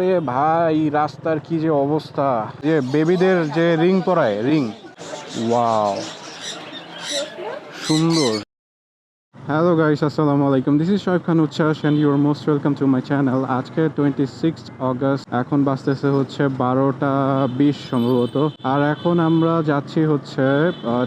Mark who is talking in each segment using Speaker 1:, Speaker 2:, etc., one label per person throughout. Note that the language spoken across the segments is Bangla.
Speaker 1: ওরে ভাই রাস্তার কি যে অবস্থা? যে বেবিদের যে রিং পরায় রিং। ওয়াও। সুন্দর। হ্যালো গাইস আসসালামু আলাইকুম দিস ইজ শোয়েব খান উচ্ছ্বাস and your most welcome to my channel আজকে টোয়েন্টি সিক্স এখন বাজতেছে হচ্ছে বারোটা বিশ সম্ভবত। আর এখন আমরা যাচ্ছি হচ্ছে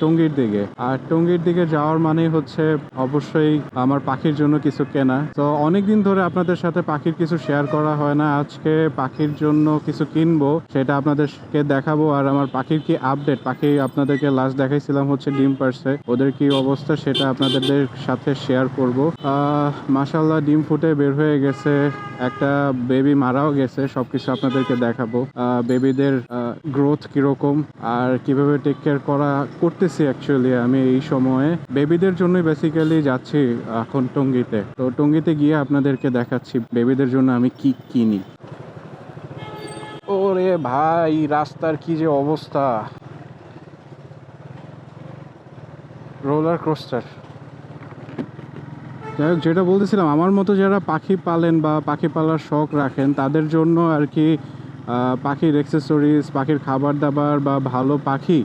Speaker 1: টঙ্গীর দিকে। আর টঙ্গীর দিকে যাওয়ার মানে হচ্ছে, অবশ্যই আমার পাখির জন্য কিছু কেনা। তো অনেকদিন ধরে আপনাদের সাথে পাখির কিছু শেয়ার করা হয় না। আজকে পাখির জন্য কিছু কিনবো, সেটা আপনাদেরকে দেখাবো। আর আমার পাখির কি আপডেট পাখি আপনাদেরকে লাস্ট দেখাইছিলাম হচ্ছে ডিম পারছে। ওদের কি অবস্থা সেটা আপনাদের সাথে শেয়ার করব। মাসাল্লাহ ডিম ফুটে বের হয়ে গেছে, একটা বেবি মারাও গেছে, সবকিছু আপনাদেরকে দেখাবো। বেবিদের গ্রোথ কীরকম, আর কীভাবে টেক কেয়ার করা করতেছি অ্যাকচুয়ালি আমি এই সময়ে। বেবিদের জন্যই বেসিক্যালি যাচ্ছি, এখন টঙ্গিতে। তো টঙ্গিতে গিয়ে আপনাদেরকে দেখাচ্ছি বেবিদের জন্য আমি কি কিনি। ওরে ভাই, রাস্তার কি যে অবস্থা। রোলার কোস্টার যাই হোক, যেটা বলতেছিলাম, আমার মতো যারা পাখি পালেন বা পাখি পালার শখ রাখেন, তাদের জন্য আর কি পাখির অ্যাক্সেসরিজ পাখির খাবার দাবার বা ভালো পাখি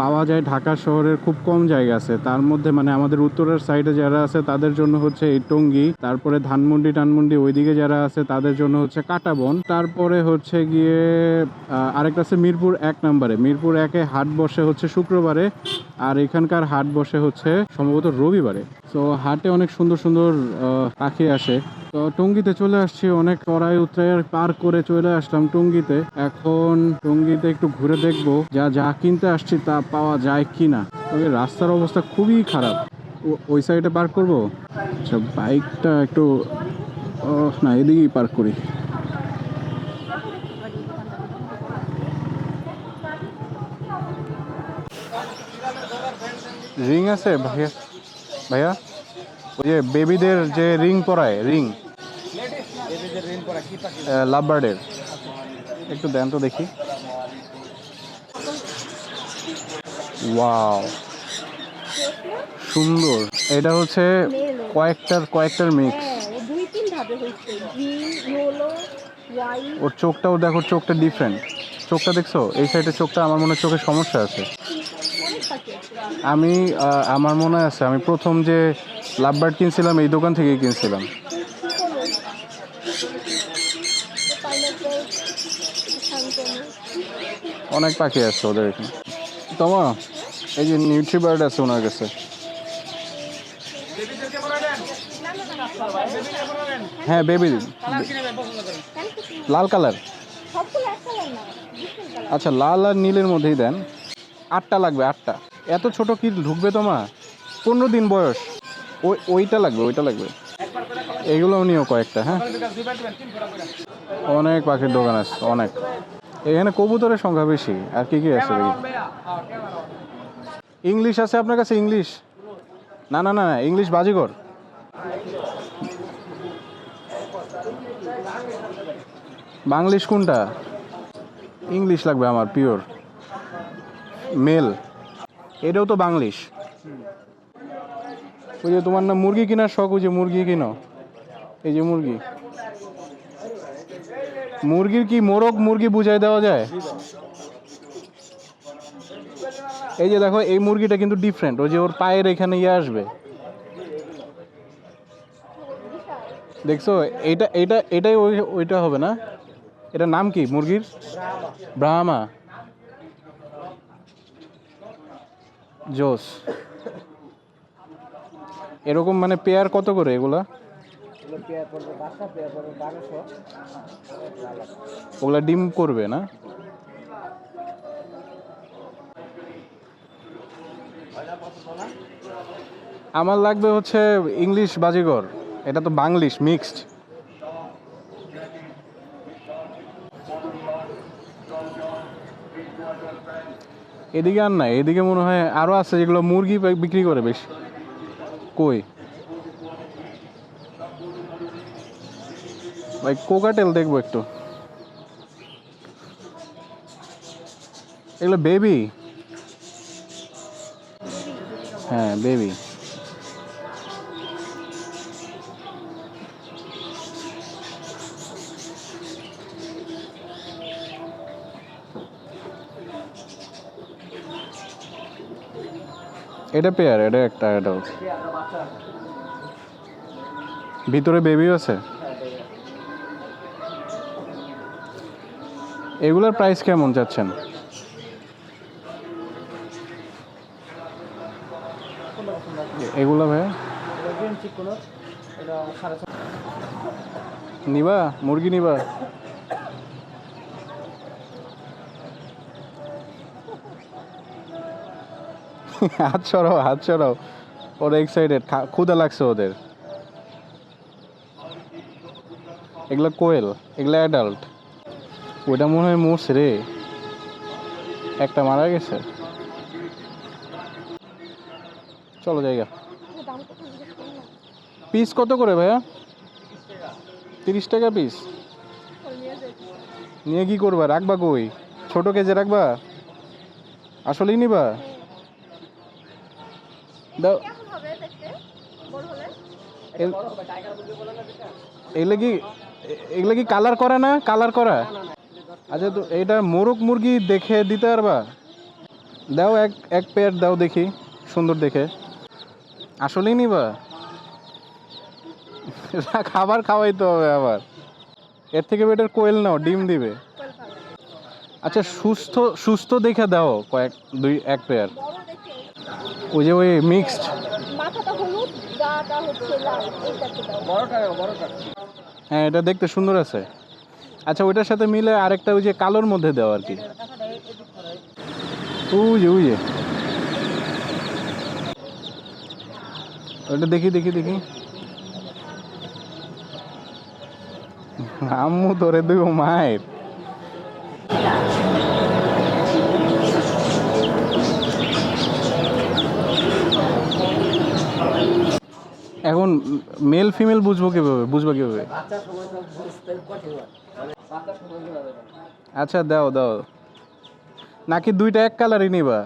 Speaker 1: পাওয়া যায় ঢাকা শহরের খুব কম জায়গা আছে। তার মধ্যে মানে আমাদের উত্তরের সাইডে যারা আছে, তাদের জন্য হচ্ছে এই টঙ্গি, তারপরে ধানমন্ডি, টানমন্ডি ওইদিকে যারা আছে, তাদের জন্য হচ্ছে কাটাবন। তারপরে হচ্ছে গিয়ে আরেকটা আছে মিরপুর এক নম্বরে। মিরপুর একে হাট বসে হচ্ছে শুক্রবারে, আর এখানকার হাট বসে হচ্ছে সম্ভবত রবিবারে। তো হাটে অনেক সুন্দর সুন্দর পাখি আসে। তো টঙ্গিতে চলে আসছি, অনেক চড়াই উতরাই পার করে চলে আসলাম টঙ্গিতে। এখন টঙ্গিতে একটু ঘুরে দেখব, যা যা কিনতে আসছি তা পাওয়া যায় কি না তবে রাস্তার অবস্থা খুবই খারাপ। ওই সাইডে পার্ক করব? আচ্ছা বাইকটা একটু না এদিকেই পার্ক করি। রিং আছে ভাইয়া? ভাইয়া? ওই যে বেবিদের যে রিং পরায় রিং লাভবার্ডের একটু দেন তো দেখি। ওয়াও সুন্দর। এটা হচ্ছে কয়েকটার কয়েকটার মিক্স ওর চোখটাও দেখো, চোখটা ডিফারেন্ট চোখটা দেখছ? এই সাইডে চোখটা আমার মনে হয় চোখের সমস্যা আছে। আমি আমার মনে আছে, আমি প্রথম যে লাভবার্ড কিনছিলাম, এই দোকান থেকেই কিনছিলাম। অনেক পাখি আছে ওদের এখানে। তোমা? এই যে নিউট্রি বার্ড আছে ওনার কাছে। হ্যাঁ বেবি লাল কালার। আচ্ছা লাল আর নীলের মধ্যেই দেন। আটটা লাগবে, আটটা। এত ছোট কি ঢুকবে তোমা পনেরো দিন বয়স। ওই, ওইটা লাগবে ওইটা লাগবে। এগুলোও নিও কয়েকটা হ্যাঁ। অনেক পাখির দোকান আছে, অনেক। এখানে কবুতরের সংখ্যা বেশি। আর কি কি আছে ইংলিশ আছে আপনার কাছে ইংলিশ? না না না না, ইংলিশ বাজিগর। বাংলিশ কোনটা? ইংলিশ লাগবে আমার পিওর। মেল। এটাও তো বাংলিশ। ওই যে তোমার না মুরগি কেনার শখ ওই যে মুরগি কিনো। এই যে মুরগি। মুরগির কি মোরগ মুরগি বুঝাই দেওয়া যায়? এই যে দেখো, এই মুরগিটা কিন্তু ডিফারেন্ট ওই যে ওর পায়ের এখানে ইয়ে আসবে। দেখছ? এইটা এইটা এটাই ওই, ওইটা হবে না? এটার নাম কি মুরগির? ব্রাহ্মা। জোস। এরকম মানে পেয়ার কত করে এগুলা? ওগুলা ডিম করবে না? আমার লাগবে হচ্ছে ইংলিশ বাজিগর। এটা তো বাংলিশ, মিক্সড। এদিকে আর নাই, এদিকে মনে হয় আরও আছে যেগুলো মুরগি বিক্রি করে বেশ। কই? ভাই, কোকাটেল দেখব একটু। এগুলো বেবি? হ্যাঁ বেবি এটা পেয়ার এটা একটা এটাও ভিতরে বেবি আছে? এগুলোর প্রাইস কেমন যাচ্ছেন এগুলো ভাইয়া? নিবা? মুরগি নিবা? হাত সরাও হাত সরাও। ওরা এক্সাইটেড ক্ষুদা লাগছে ওদের। এগুলো কোয়েল, এগুলো অ্যাডাল্ট ওইটা মনে হয় মরছে রে। একটা মারা গেছে। চলো জায়গা। পিস কত করে ভাইয়া? তিরিশ টাকা পিস।
Speaker 2: নিয়ে
Speaker 1: কি করবা? রাখবা কই? ছোট কেজে রাখবা? আসলেই নিবা? দাও। এগুলো কি এগুলো কি কালার করা না? কালার করা? আচ্ছা তো এটা মোরগ মুরগি দেখে দিতে পারবা? দাও এক এক পেয়ার দাও দেখি। সুন্দর দেখে। আসলেই নিবা। খাবার খাওয়াইতে হবে আবার। এর থেকে বেটার কোয়েল নাও ডিম দিবে। আচ্ছা সুস্থ সুস্থ দেখে দাও কয়েক দুই এক পেয়ার ওই যে ওই মিক্সড হ্যাঁ এটা দেখতে সুন্দর আছে। আচ্ছা ওইটার সাথে মিলে আরেকটা ওই যে কালোর মধ্যে দেওয়া আর কি। ওই যে। ওইটা দেখি দেখি দেখি। আম্মু তোরে দুই মায়ের। এখন মেল ফিমেল বুঝব কীভাবে? বুঝব কীভাবে? আচ্ছা দাও দাও। নাকি দুইটা এক কালারই নিবা?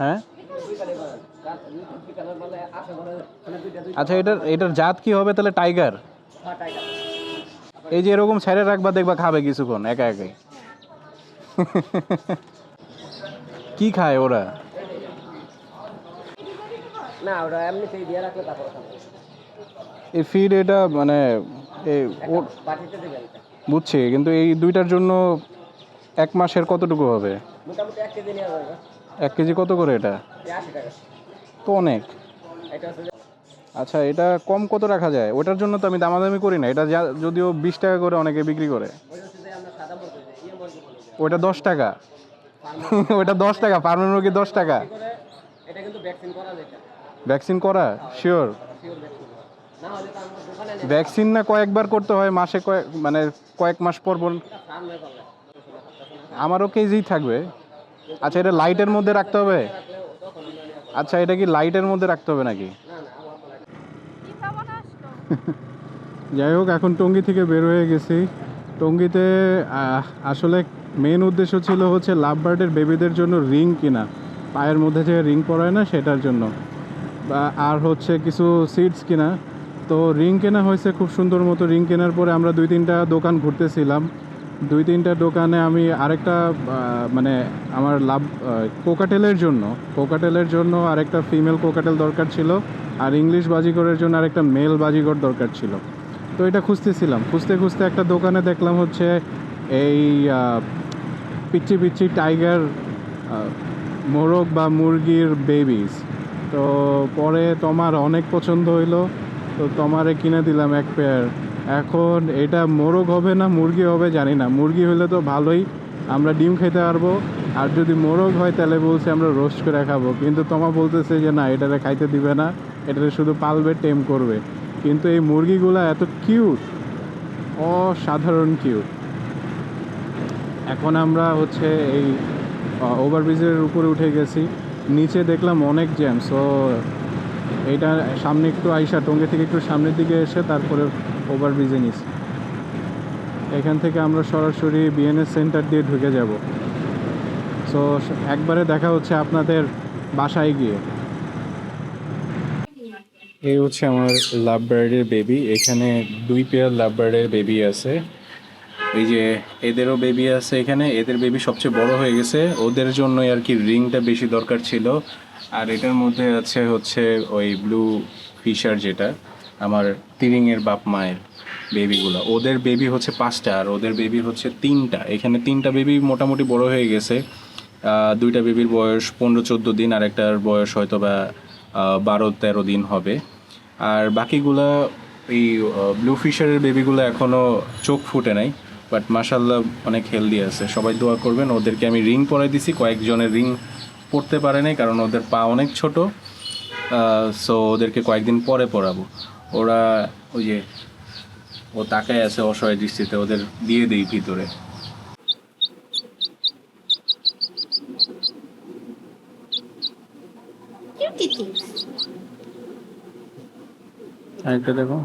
Speaker 1: হ্যাঁ? আচ্ছা এটার এটার জাত কি হবে তাহলে টাইগার? এই যে এরকম ছেড়ে রাখবা দেখবা খাবে কিছুক্ষণ একা একাই। কি খায় ওরা?
Speaker 3: না ওটা এমনিতেই দিয়ে রাখলে তারপর
Speaker 1: এই ফিড এটা মানে এই বুঝছি কিন্তু এই দুইটার জন্য এক মাসের কতটুকু হবে?
Speaker 3: মোটামুটি এক কেজি
Speaker 1: এক কেজি কত করে এটা?
Speaker 3: আশি টাকা।
Speaker 1: তো অনেক। আচ্ছা এটা কম কত রাখা যায়? ওটার জন্য তো আমি দামাদামি করি না। এটা যদিও বিশ টাকা করে অনেকে বিক্রি করে।
Speaker 3: বলি
Speaker 1: ওইটা দশ টাকা। ওইটা দশ টাকা ফার্মের মুরগি দশ টাকা।
Speaker 3: ভ্যাকসিন করা?
Speaker 1: শিওর
Speaker 3: ভ্যাকসিন না
Speaker 1: কয়েকবার করতে হয়, মাসে কয়েক মানে কয়েক মাস পর
Speaker 3: করলে
Speaker 1: আমারও কেজি থাকবে। আচ্ছা এটা লাইটের মধ্যে রাখতে হবে? আচ্ছা এটা কি লাইটের মধ্যে রাখতে হবে নাকি?
Speaker 3: না না আমার বলা
Speaker 2: কি খাবার আসলো?
Speaker 1: যাই হোক এখন টঙ্গি থেকে বের হয়ে গেছি। টঙ্গিতে আসলে মেন উদ্দেশ্য ছিল হচ্ছে লাভ বার্ডের বেবিদের জন্য রিং কিনা। পায়ের মধ্যে যে রিং পরায় না সেটার জন্য। বা- আর হচ্ছে কিছু সিডস কিনা। তো রিং কেনা হয়েছে খুব সুন্দর মতো। রিং কেনার পরে আমরা দুই তিনটা দোকান ঘুরতেছিলাম। দুই তিনটা দোকানে আমি আরেকটা মানে আমার লাভ কোকাটেলের জন্য কোকাটেলের জন্য আরেকটা ফিমেল কোকাটেল দরকার ছিল আর ইংলিশ বাজিগরের জন্য আরেকটা মেল বাজিগর দরকার ছিল। তো এটা খুঁজতেছিলাম। খুঁজতে খুঁজতে একটা দোকানে দেখলাম হচ্ছে এই পিচ্ছি পিচ্ছি টাইগার মোরগ বা মুরগির বেবিস তো পরে তোমার অনেক পছন্দ হইল, তো তোমারে কিনে দিলাম এক পেয়ার এখন এটা মোরগ হবে না, মুরগি হবে জানি না। মুরগি হলে তো ভালোই, আমরা ডিম খেতে পারব। আর যদি মোরগ হয় তাহলে বলছে আমরা রোস্ট করে খাব। কিন্তু তোমা বলতেছে যে না, এটারে খাইতে দিবে না, এটারে শুধু পালবে, টেম করবে। কিন্তু এই মুরগিগুলা এত কিউট অসাধারণ কিউট এখন আমরা হচ্ছে এই ওভারব্রিজের উপরে উঠে গেছি। নিচে দেখলাম অনেক জ্যাম সো এইটা সামনে একটু আইসা টঙ্গে থেকে একটু সামনের দিকে এসে তারপরে ওভারব্রিজে নিছি এখান থেকে আমরা সরাসরি বিএনএস সেন্টার দিয়ে ঢুকে যাব। সো একবারে দেখা হচ্ছে আপনাদের বাসায় গিয়ে। এই হচ্ছে আমার লাভ বার্ডের বেবি এখানে দুই পেয়ার লাভ বার্ডের বেবি আছে। এই যে এদেরও বেবি আছে এখানে। এদের বেবি সবচেয়ে বড় হয়ে গেছে। ওদের জন্যই আর কি রিংটা বেশি দরকার ছিল। আর এটার মধ্যে আছে হচ্ছে ওই ব্লু ফিশার যেটা, আমার তিরিংয়ের বাপ মায়ের বেবিগুলো ওদের বেবি হচ্ছে পাঁচটা আর ওদের বেবি হচ্ছে তিনটা। এখানে তিনটা বেবি মোটামুটি বড় হয়ে গেছে। দুইটা বেবির বয়স পনেরো, চোদ্দ দিন, আর একটার বয়স হয়তো বা বারো, তেরো দিন হবে। আর বাকিগুলা, এই ব্লু ফিশারের বেবিগুলো এখনও চোখ ফুটে নাই বাট মাসাল্লাহ অনেক হেলদি আছে। সবাই দোয়া করবেন। ওদেরকে আমি রিং পরাই দিছি, কয়েকজনের রিং পরতে পারে নাই কারণ ওদের পা অনেক ছোট। সো ওদেরকে কয়েকদিন পরে পড়াবো। ওরা ওই যে ও তাকায় আছে অসহায় দৃষ্টিতে ওদের দিয়ে দেই ভিতরে. আরেকটা দেখো।